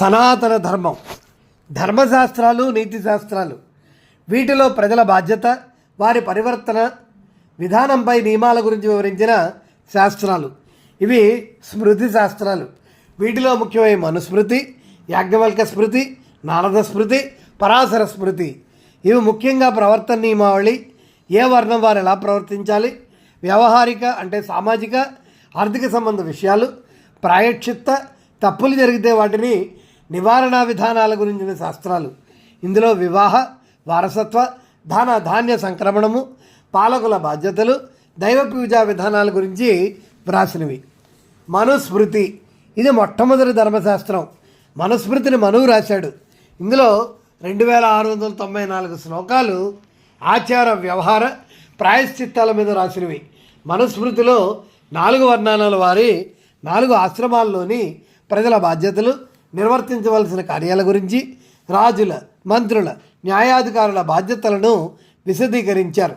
సనాతన ధర్మం. ధర్మశాస్త్రాలు నీతి శాస్త్రాలు వీటిలో ప్రజల బాధ్యత వారి పరివర్తన విధానంపై నియమాల గురించి వివరించిన శాస్త్రాలు. ఇవి స్మృతి శాస్త్రాలు. వీటిలో ముఖ్యమైన మనుస్మృతి యాజ్ఞవల్క స్మృతి నారద స్మృతి పరాశర స్మృతి. ఇవి ముఖ్యంగా ప్రవర్తన నియమావళి. ఏ వర్ణం వారు ఎలా ప్రవర్తించాలి? వ్యవహారిక అంటే సామాజిక ఆర్థిక సంబంధ విషయాలు. ప్రాయక్షిత్త తప్పులు జరిగితే వాటిని నివారణా విధానాల గురించిన శాస్త్రాలు. ఇందులో వివాహ వారసత్వ ధాన ధాన్య సంక్రమణము పాలకుల బాధ్యతలు దైవ పూజా విధానాల గురించి వ్రాసినవి. మనుస్మృతి. ఇది మొట్టమొదటి ధర్మశాస్త్రం. మనుస్మృతిని మనువు రాశాడు. ఇందులో రెండు వేల ఆరు వందల తొంభై నాలుగు శ్లోకాలు ఆచార వ్యవహార ప్రాయశ్చిత్తాల మీద రాసినవి. మనుస్మృతిలో నాలుగు వర్ణాల వారి నాలుగు ఆశ్రమాల్లోని ప్రజల బాధ్యతలు నిర్వర్తించవలసిన కార్యాల గురించి రాజుల మంత్రుల న్యాయాధికారుల బాధ్యతలను విశదీకరించారు.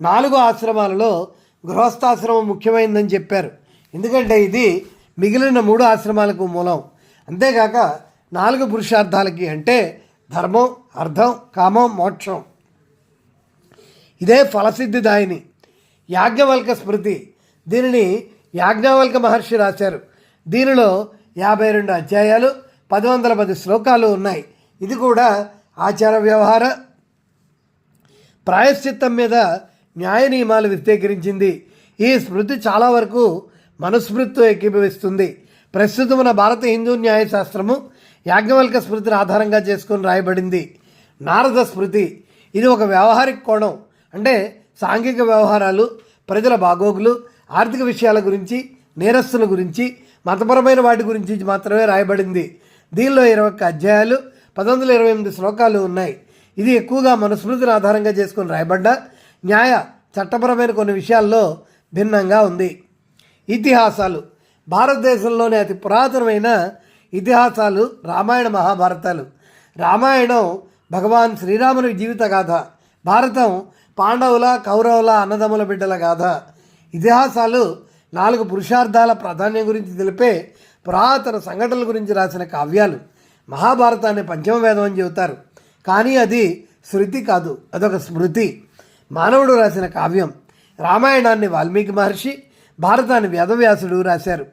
నాలుగు ఆశ్రమాలలో గృహస్థాశ్రమం ముఖ్యమైనదని చెప్పారు. ఎందుకంటే ఇది మిగిలిన మూడు ఆశ్రమాలకు మూలం. అంతేకాక నాలుగు పురుషార్థాలకి అంటే ధర్మం అర్థం కామం మోక్షం. ఇదే ఫలసిద్ధిదాయిని యాజ్ఞవల్క స్మృతి. దీనిని యాజ్ఞవల్క మహర్షి రాశారు. దీనిలో యాభై రెండు అధ్యాయాలు పది వందల పది శ్లోకాలు ఉన్నాయి. ఇది కూడా ఆచార వ్యవహార. ప్రాయశ్చిత్తం మీద న్యాయ నియమాలు వ్యక్తీకరించింది. ఈ స్మృతి చాలా వరకు మనుస్మృతితో ఏకీభవిస్తుంది. ప్రస్తుతం మన భారత హిందూ న్యాయశాస్త్రము యాజ్ఞవల్క స్మృతిని ఆధారంగా చేసుకొని రాయబడింది. నారద స్మృతి. ఇది ఒక వ్యవహారిక కోణం. అంటే సాంఘిక వ్యవహారాలు ప్రజల బాగోగులు ఆర్థిక విషయాల గురించి నేరస్తుల గురించి మతపరమైన వాటి గురించి మాత్రమే రాయబడింది. దీనిలో ఇరవై ఒక్క అధ్యాయాలు పంతొమ్మిది వందల ఇరవై ఎనిమిది శ్లోకాలు ఉన్నాయి. ఇది ఎక్కువగా మనుస్మృతిని ఆధారంగా చేసుకుని రాయబడ్డ న్యాయ చట్టపరమైన కొన్ని విషయాల్లో భిన్నంగా ఉంది. ఇతిహాసాలు. భారతదేశంలోనే అతి పురాతనమైన ఇతిహాసాలు రామాయణ మహాభారతాలు. రామాయణం భగవాన్ శ్రీరాముని జీవిత గాథ. భారతం పాండవుల కౌరవుల అన్నదమ్ముల బిడ్డల గాథ. ఇతిహాసాలు నాలుగు పురుషార్థాల ప్రాధాన్యం గురించి తెలిపే పురాతన సంఘటనల గురించి రాసిన కావ్యాలు. మహాభారతాన్ని పంచమ వేదం అని చెబుతారు. కానీ అది శృతి కాదు అదొక స్మృతి. మానవుడు రాసిన కావ్యం రామాయణాన్ని వాల్మీకి మహర్షి భారతాన్ని వేదవ్యాసుడు రాశారు.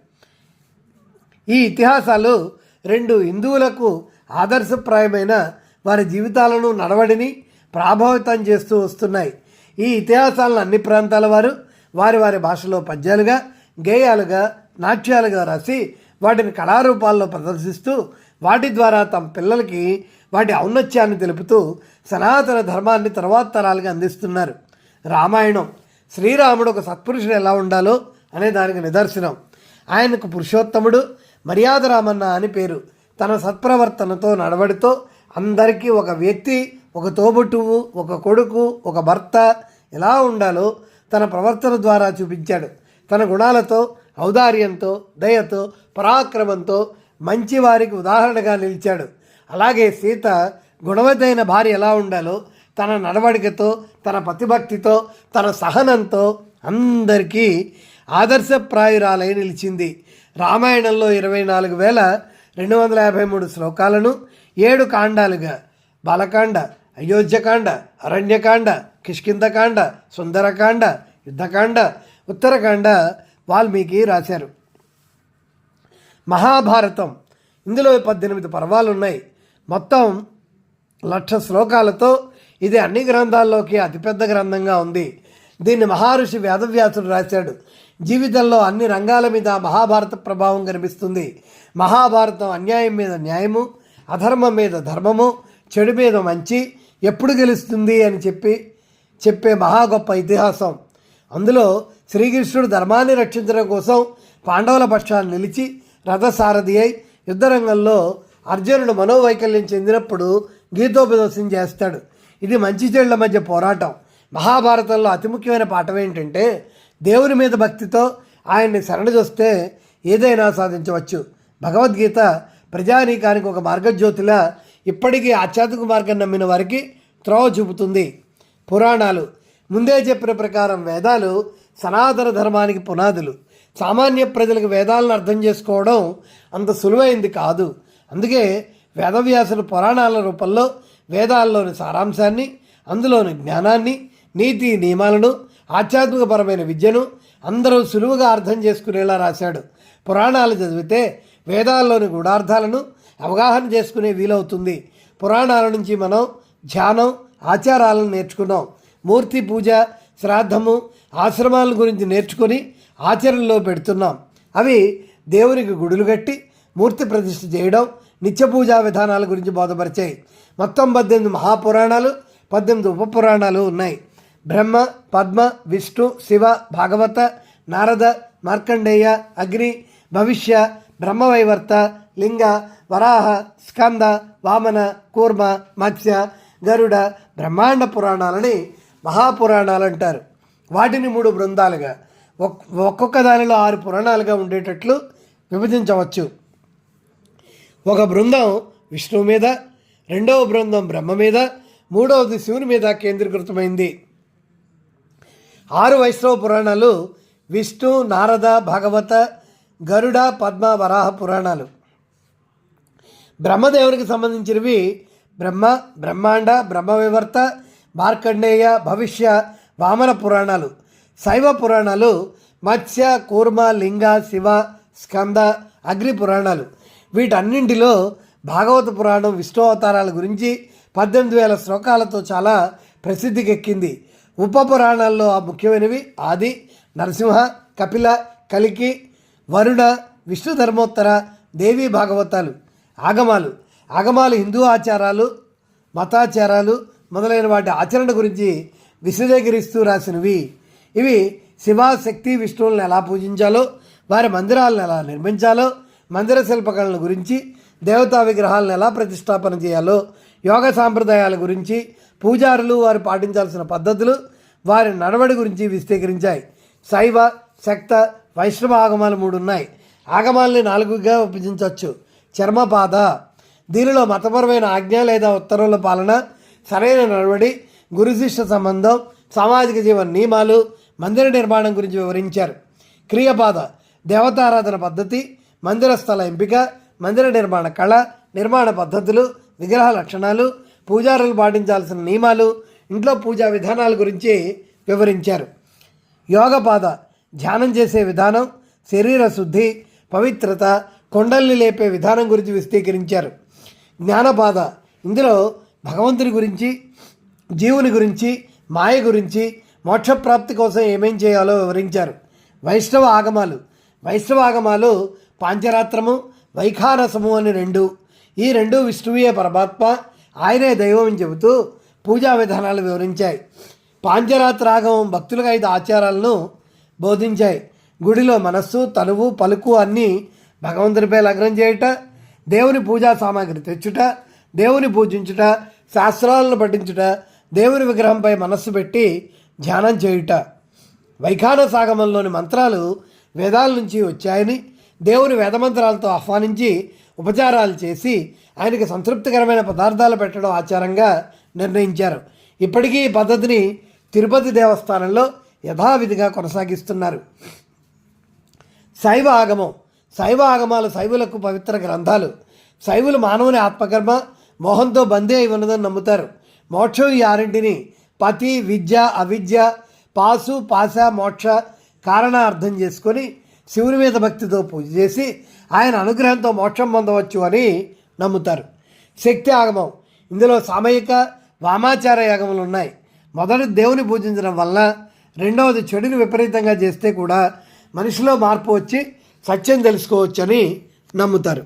ఈ ఇతిహాసాలు రెండు హిందువులకు ఆదర్శప్రాయమైన వారి జీవితాలను నడవడిని ప్రభావితం చేస్తూ వస్తున్నాయి. ఈ ఇతిహాసాలను అన్ని ప్రాంతాల వారు వారి వారి భాషలో పద్యాలుగా గేయాలుగా నాట్యాలుగా రాసి వాటిని కళారూపాల్లో ప్రదర్శిస్తూ వాటి ద్వారా తమ పిల్లలకి వాటి ఔన్నత్యాన్ని తెలుపుతూ సనాతన ధర్మాన్ని తర్వాత తరాలుగా అందిస్తున్నారు. రామాయణం శ్రీరాముడు ఒక సత్పురుషుడు ఎలా ఉండాలో అనే దానికి నిదర్శనం. ఆయనకు పురుషోత్తముడు మర్యాద రామన్న అని పేరు. తన సత్ప్రవర్తనతో నడవడితో అందరికీ ఒక వ్యక్తి ఒక తోబుట్టువు ఒక కొడుకు ఒక భర్త ఎలా ఉండాలో తన ప్రవర్తన ద్వారా చూపించాడు. తన గుణాలతో ఔదార్యంతో దయతో పరాక్రమంతో మంచివారికి ఉదాహరణగా నిలిచాడు. అలాగే సీత గుణవతైన భార్య ఎలా ఉండాలో తన నడవడికతో తన ప్రతిభక్తితో తన సహనంతో అందరికీ ఆదర్శప్రాయురాలై నిలిచింది. రామాయణంలో ఇరవై నాలుగు వేల రెండు వందల యాభై మూడు శ్లోకాలను ఏడు కాండాలుగా బాలకాండ అయోధ్యకాండ అరణ్యకాండ కిష్కిందకాండ సుందరకాండ యుద్ధకాండ ఉత్తరకాండ వాల్మీకి రాశారు. మహాభారతం. ఇందులో పద్దెనిమిది పర్వాలు ఉన్నాయి మొత్తం లక్ష శ్లోకాలతో ఇది అన్ని గ్రంథాల్లోకి అతిపెద్ద గ్రంథంగా ఉంది. దీన్ని మహర్షి వేదవ్యాసుడు రాశాడు. జీవితంలో అన్ని రంగాల మీద మహాభారత ప్రభావం కనిపిస్తుంది మహాభారతం అన్యాయం మీద న్యాయము అధర్మం మీద ధర్మము చెడు మీద మంచి ఎప్పుడు గెలుస్తుంది అని చెప్పి చెప్పే మహా గొప్ప ఇతిహాసం. అందులో శ్రీకృష్ణుడు ధర్మాన్ని రక్షించడం కోసం పాండవుల పక్షాన్ని నిలిచి రథసారథి అయి యుద్ధరంగంలో అర్జునుడు మనోవైకల్యం చెందినప్పుడు గీతోపదేశం చేస్తాడు. ఇది మంచి చెడుల మధ్య పోరాటం. మహాభారతంలో అతి ముఖ్యమైన పాఠం ఏంటంటే దేవుని మీద భక్తితో ఆయన్ని శరణజొస్తే ఏదైనా సాధించవచ్చు. భగవద్గీత ప్రజానీకానికి ఒక మార్గజ్యోతిలా ఇప్పటికీ ఆధ్యాత్మిక మార్గం నమ్మిన వారికి త్రోవ చూపుతుంది. పురాణాలు ముందే చెప్పిన ప్రకారం వేదాలు సనాతన ధర్మానికి పునాదులు. సామాన్య ప్రజలకు వేదాలను అర్థం చేసుకోవడం అంత సులువైంది కాదు. అందుకే వేదవ్యాసులు పురాణాల రూపంలో వేదాల్లోని సారాంశాన్ని అందులోని జ్ఞానాన్ని నీతి నియమాలను ఆధ్యాత్మికపరమైన విద్యను అందరూ సులువుగా అర్థం చేసుకునేలా రాశాడు. పురాణాలు చదివితే వేదాల్లోని గూఢార్థాలను అవగాహన చేసుకునే వీలవుతుంది. పురాణాల నుంచి మనం ధ్యానం ఆచారాలను నేర్చుకున్నాం. మూర్తి పూజ శ్రాద్ధము ఆశ్రమాల గురించి నేర్చుకొని ఆచరణలో పెడుతున్నాం. అవి దేవునికి గుడులు కట్టి మూర్తి ప్రతిష్ఠ చేయడం నిత్య పూజా విధానాల గురించి బోధపరిచాయి. మొత్తం పద్దెనిమిది మహాపురాణాలు పద్దెనిమిది ఉపపురాణాలు ఉన్నాయి. బ్రహ్మ పద్మ విష్ణు శివ భాగవత నారద మార్కండేయ అగ్ని భవిష్య బ్రహ్మవైవర్త లింగ వరాహ స్కంద వామన కూర్మ మత్స్య గరుడ బ్రహ్మాండ పురాణాలని మహాపురాణాలు అంటారు వాటిని మూడు బృందాలుగా ఒక్- ఒక్కొక్క దానిలో ఆరు పురాణాలుగా ఉండేటట్లు విభజించవచ్చు. ఒక బృందం విష్ణువు మీద రెండవ బృందం బ్రహ్మ మీద మూడవది శివుని మీద కేంద్రీకృతమైంది. ఆరు వైష్ణవ పురాణాలు విష్ణు నారద భాగవత గరుడ పద్మ వరాహ పురాణాలు. బ్రహ్మదేవునికి సంబంధించినవి బ్రహ్మ బ్రహ్మాండ బ్రహ్మ వివర్త మార్కండేయ భవిష్య వామన పురాణాలు. శైవ పురాణాలు మత్స్య కూర్మ లింగ శివ స్కంద అగ్ని పురాణాలు. వీటన్నింటిలో భాగవత పురాణం విష్ణువతారాల గురించి పద్దెనిమిది వేల శ్లోకాలతో చాలా ప్రసిద్ధికెక్కింది. ఉప పురాణాల్లో ఆ ముఖ్యమైనవి ఆది నరసింహ కపిల కలికి వరుణ విష్ణు ధర్మోత్తర దేవీ భాగవతాలు ఆగమాలు. ఆగమాలు హిందూ ఆచారాలు మతాచారాలు మొదలైన వాటి ఆచరణ గురించి విశదీకరిస్తూ రాసినవి. ఇవి శివశక్తి విష్ణువులను ఎలా పూజించాలో వారి మందిరాలను ఎలా నిర్మించాలో మందిర శిల్పకళల గురించి దేవతా విగ్రహాలను ఎలా ప్రతిష్టాపన చేయాలో యోగ సాంప్రదాయాల గురించి పూజారులు వారు పాటించాల్సిన పద్ధతులు వారి నడవడి గురించి విశదీకరించాయి. శైవ శక్త వైష్ణవ ఆగమాలు మూడు ఉన్నాయి. ఆగమాల్ని నాలుగుగా విభజించవచ్చు. చర్మపాద. దీనిలో మతపరమైన ఆజ్ఞ లేదా ఉత్తర్వుల పాలన సరైన నడవడి గురుశిష్య సంబంధం సామాజిక జీవన నియమాలు మందిర నిర్మాణం గురించి వివరించారు. క్రియపాద దేవతారాధన పద్ధతి మందిర స్థల ఎంపిక మందిర నిర్మాణ కళ నిర్మాణ పద్ధతులు విగ్రహ లక్షణాలు పూజారులు పాటించాల్సిన నియమాలు ఇంట్లో పూజా విధానాల గురించి వివరించారు. యోగపాద ధ్యానం చేసే విధానం శరీర శుద్ధి పవిత్రత కొండల్ని లేపే విధానం గురించి విస్తీకరించారు. జ్ఞానపాద ఇందులో భగవంతుని గురించి జీవుని గురించి మాయ గురించి మోక్షప్రాప్తి కోసం ఏమేం చేయాలో వివరించారు. వైష్ణవ ఆగమాలు. వైష్ణవ ఆగమాలు పాంచరాత్రము వైఖారసము అని రెండు. ఈ రెండు విష్ణువే పరమాత్మ ఆయనే దైవం అని చెబుతూ పూజా విధానాలు వివరించాయి. పాంచరాత్రాగమం భక్తులకు ఐదు ఆచారాలను బోధించాయి. గుడిలో మనస్సు తనువు పలుకు అన్నీ భగవంతునిపై లగ్నం చేయుట దేవుని పూజా సామాగ్రి తెచ్చుట దేవుని పూజించుట శాస్త్రాలను పఠించుట దేవుని విగ్రహంపై మనస్సు పెట్టి ధ్యానం చేయుట. వైఖాన సాగమంలోని మంత్రాలు వేదాల నుంచి వచ్చాయని దేవుని వేదమంత్రాలతో ఆహ్వానించి ఉపచారాలు చేసి ఆయనకి సంతృప్తికరమైన పదార్థాలు పెట్టడం ఆచారంగా నిర్ణయించారు. ఇప్పటికీ ఈ పద్ధతిని తిరుపతి దేవస్థానంలో యథావిధిగా కొనసాగిస్తున్నారు. శైవ ఆగమం శైవ ఆగమాలు శైవులకు పవిత్ర గ్రంథాలు. శైవులు మానవుని ఆత్మకర్మ మోహంతో బందీ అయి ఉన్నదని నమ్ముతారు. మోక్షం ఈ ఆరింటిని పతి విద్య అవిద్య పాసు పాస మోక్ష కారణ అర్థం చేసుకొని శివుని మీద భక్తితో పూజ చేసి ఆయన అనుగ్రహంతో మోక్షం పొందవచ్చు అని నమ్ముతారు. శక్తి ఆగమం. ఇందులో సామయిక వామాచార యాగములు ఉన్నాయి. మొదటి దేవుని పూజించడం వల్ల రెండవది చెడుని విపరీతంగా చేస్తే కూడా మనిషిలో మార్పు వచ్చి సత్యం తెలుసుకోవచ్చని నమ్ముతారు.